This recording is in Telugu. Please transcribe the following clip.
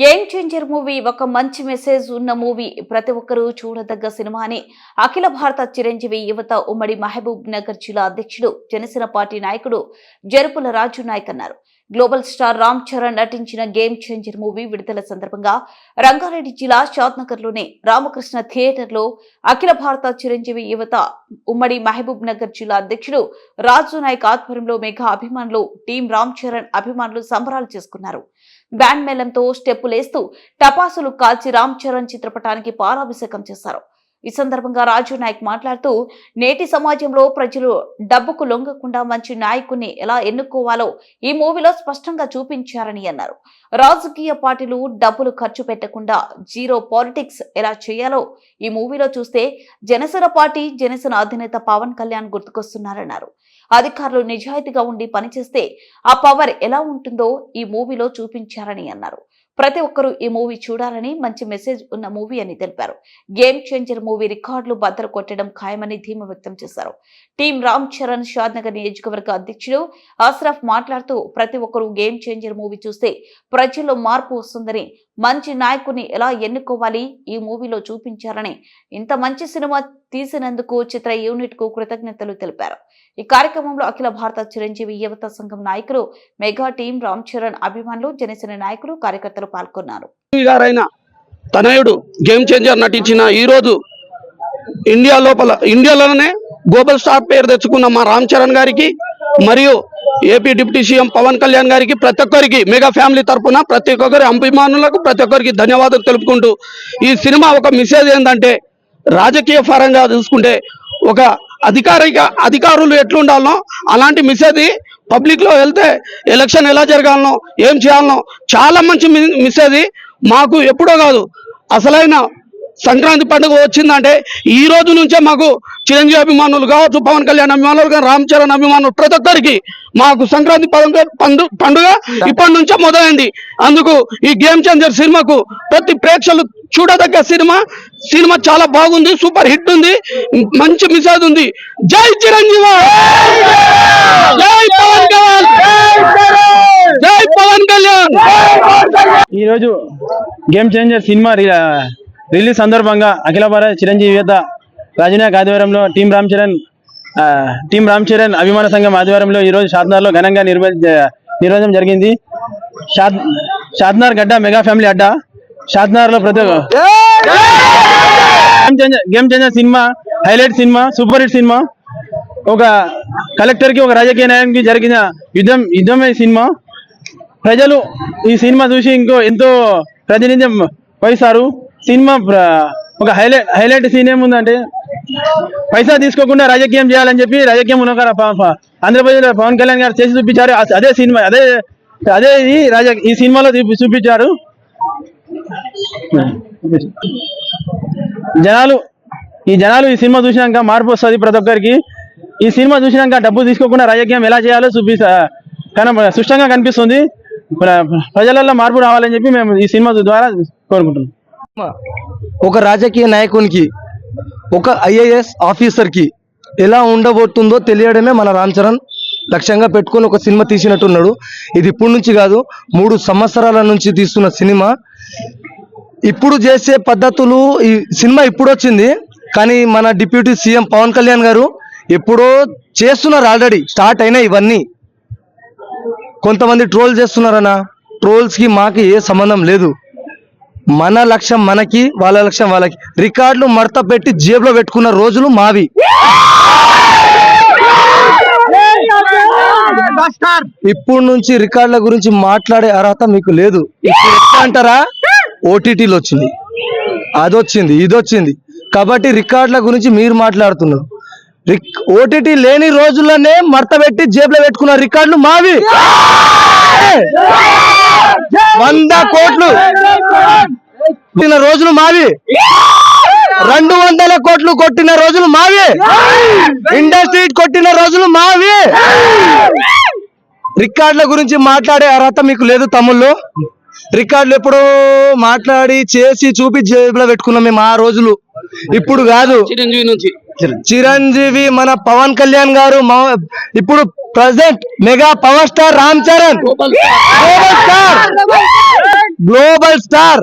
గేమ్ చేంజర్ మూవీ ఒక మంచి మెసేజ్ ఉన్న మూవీ ప్రతి ఒక్కరూ చూడదగ్గ సినిమా అని అఖిల భారత చిరంజీవి యువత ఉమ్మడి మహబూబ్ నగర్ జిల్లా అధ్యక్షుడు జనసేన పార్టీ నాయకుడు జరుపుల రాజు నాయక్ అన్నారు. గ్లోబల్ స్టార్ రామ్ చరణ్ నటించిన గేమ్ చేంజర్ మూవీ విడుదల సందర్భంగా రంగారెడ్డి జిల్లా షాద్నగర్లోని రామకృష్ణ థియేటర్లో అఖిల భారత చిరంజీవి యువత ఉమ్మడి మహబూబ్ నగర్ జిల్లా అధ్యక్షుడు రాజు నాయక్ ఆధ్వర్యంలో మెగా అభిమానులు టీం రామ్ చరణ్ అభిమానులు సంబరాలు చేసుకున్నారు. బ్యాండ్ మేళంతో స్టెప్పులేస్తూ టపాసులు కాల్చి రామ్ చరణ్ చిత్రపటానికి పారాభిషేకం చేశారు. ఈ సందర్భంగా రాజు నాయక్ మాట్లాడుతూ నేటి సమాజంలో ప్రజలు డబ్బుకు లొంగకుండా మంచి నాయకుని ఎలా ఎన్నుకోవాలో ఈ మూవీలో స్పష్టంగా చూపించారని అన్నారు. రాజకీయ పార్టీలు డబ్బులు ఖర్చు పెట్టకుండా జీరో పాలిటిక్స్ ఎలా చేయాలో ఈ మూవీలో చూస్తే జనసేన పార్టీ జనసేన అధినేత పవన్ కళ్యాణ్ గుర్తుకొస్తున్నారన్నారు. అధికారులు నిజాయితీగా ఉండి పనిచేస్తే ఆ పవర్ ఎలా ఉంటుందో ఈ మూవీలో చూపించారని అన్నారు. ప్రతి ఒక్కరూ ఈ మూవీ చూడాలని మంచి మెసేజ్ ఉన్న మూవీ అని తెలిపారు. గేమ్ చేంజర్ మూవీ రికార్డులు బద్దలు కొట్టడం ఖాయమని ధీమా వ్యక్తం చేశారు. టీం రామ్ చరణ్ షాద్నగర్ నియోజకవర్గ అధ్యక్షుడు అస్రఫ్ మాట్లాడుతూ ప్రతి ఒక్కరూ గేమ్ చేంజర్ మూవీ చూస్తే ప్రజల్లో మార్పు వస్తుందని మంచి నాయకుని ఎలా ఎన్నుకోవాలి? ఈ మూవీలో చూపించారని ఇంత మంచి సినిమా తీసినందుకు చిత్ర యూనిట్కు కృతజ్ఞతలు తెలిపారు. ఈ కార్యక్రమంలో అఖిల భారత చిరంజీవి యువత సంఘం నాయకులు మెగా టీం రామ్ చరణ్ అభిమానులు జనసేన నాయకులు కార్యకర్తలు పాల్గొన్నారు. తనయుడు గేమ్ చేంజర్ నటించిన ఈ రోజు ఇండియా లోపల ఇండియాలోనే గ్లోబల్ స్టార్ పేరు తెచ్చుకున్న మా రామ్ చరణ్ గారికి మరియు AP deputy CM Pawan Kalyan గారికి ప్రతి ఒక్కరికి మెగా ఫ్యామిలీ తరపున ప్రతి ఒక్కరి అభిమానులకు ప్రతి ఒక్కరికి ధన్యవాదాలు తెలుపుకుంటూ ఈ సినిమా ఒక మెసేజ్ ఏంటంటే రాజకీయ పరంగా చూసుకుంటే ఒక అధికారిక అధికారులు ఎట్లుండాలనో అలాంటి మెసేజ్ పబ్లిక్లో వెళ్తే ఎలక్షన్ ఎలా జరగాలనో ఏం చేయాలనో చాలా మంచి మెసేజ్ మాకు ఎప్పుడో కాదు. అసలైన సంక్రాంతి పండుగ వచ్చిందంటే ఈ రోజు నుంచే మాకు చిరంజీవి అభిమానులు కావచ్చు పవన్ కళ్యాణ్ అభిమానులు కానీ రామ్ చరణ్ అభిమానులు ప్రతి ఒక్కరికి మాకు సంక్రాంతి పండుగ పండుగ ఇప్పటి నుంచే మొదలైంది. అందుకు ఈ గేమ్ చేంజర్ సినిమాకు ప్రతి ప్రేక్షకులు చూడదగ్గ సినిమా సినిమా చాలా బాగుంది సూపర్ హిట్ ఉంది మంచి మిసాజ్ ఉంది. జై చిరంజీవి! జై పవన్ కళ్యాణ్! జై పవన్ కళ్యాణ్! ఈరోజు గేమ్ చేంజర్ సినిమా రిలీజ్ సందర్భంగా అఖిల భారత చిరంజీవి యువత రాజనాయక్ ఆధ్వర్యంలో టీం రామ్ చరణ్ టీం రామ్ చరణ్ అభిమాన సంఘం ఆధ్వర్యంలో ఈరోజు షాద్నార్లో ఘనంగా నిర్వ నిర్వహించడం జరిగింది. షాద్ షాద్నార్ గడ్డ మెగా ఫ్యామిలీ అడ్డా. షాద్నార్లో ప్రతి game changer cinema highlight cinema super hit cinema. ఒక కలెక్టర్కి ఒక రాజకీయ నాయకునికి జరిగిన యుద్ధం యుద్ధమే సినిమా. ప్రజలు ఈ సినిమా చూసి ఇంకో ఎంతో ప్రాతినిధ్యం వహిస్తారు. సినిమా ఒక హైలైట్ హైలైట్ సీన్ ఏముందంటే పైసా తీసుకోకుండా రాజకీయం చేయాలని చెప్పి రాజకీయం ఉన్న ఆంధ్రప్రదేశ్లో పవన్ కళ్యాణ్ గారు చేసి చూపించారు. అదే సినిమా అదే అదే ఈ రాజ ఈ సినిమాలో చూపి- చూపించారు. జనాలు ఈ జనాలు ఈ సినిమా చూసినాక మార్పు వస్తుంది ప్రతి ఒక్కరికి. ఈ సినిమా చూసినాక డబ్బు తీసుకోకుండా రాజకీయం ఎలా చేయాలో చూపిస్తా స్పష్టంగా కనిపిస్తుంది. ప్ర- ప్రజలలో మార్పు రావాలని చెప్పి మేము ఈ సినిమా ద్వారా కోరుకుంటున్నాం. ఒక రాజకీయ నాయకునికి ఒక ఐఏఎస్ ఆఫీసర్కి ఎలా ఉండబోతుందో తెలియడమే మన రామ్ చరణ్ లక్ష్యంగా పెట్టుకొని ఒక సినిమా తీసినట్టున్నాడు. ఇది ఇప్పటి నుంచి కాదు మూడు సంవత్సరాల నుంచి తీస్తున్న సినిమా. ఇప్పుడు చేసే పద్ధతులు ఈ సినిమా ఇప్పుడు వచ్చింది కానీ మన డిప్యూటీ సీఎం పవన్ కళ్యాణ్ గారు ఎప్పుడో చేస్తున్నారు ఆల్రెడీ స్టార్ట్ అయినాయి ఇవన్నీ. కొంతమంది ట్రోల్ చేస్తున్నారన్న ట్రోల్స్కి మాకు ఏ సంబంధం లేదు. మన లక్ష్యం మనకి వాళ్ళ లక్ష్యం వాళ్ళకి. రికార్డులు మడత పెట్టి జేబులో పెట్టుకున్న రోజులు మావి. ఇప్పుడు నుంచి రికార్డుల గురించి మాట్లాడే అర్హత మీకు లేదు. ఇప్పుడు ఎట్లా అంటారా? ఓటీటీలు వచ్చింది అది వచ్చింది. ఇది వచ్చింది కాబట్టి రికార్డుల గురించి మీరు మాట్లాడుతున్నారు. ఓటీటీ లేని రోజుల్లోనే మడత పెట్టి జేబులో పెట్టుకున్న రికార్డులు మావి. వంద కోట్లు. కొట్టిన రోజులు మావి. రెండు వందల కోట్లు కొట్టిన రోజులు మావి. ఇండస్ట్రీ కొట్టిన రోజులు మావి. రికార్డుల గురించి మాట్లాడే అర్హత మీకు లేదు తమ్ముళ్ళు. రికార్డులు ఎప్పుడో మాట్లాడి చేసి చూపి జేబులో పెట్టుకున్నాం మేము ఆ రోజులు. ఇప్పుడు కాదు. చిరంజీవి మన పవన్ కళ్యాణ్ గారు ఇప్పుడు present mega power star Ram Charan. Global star global star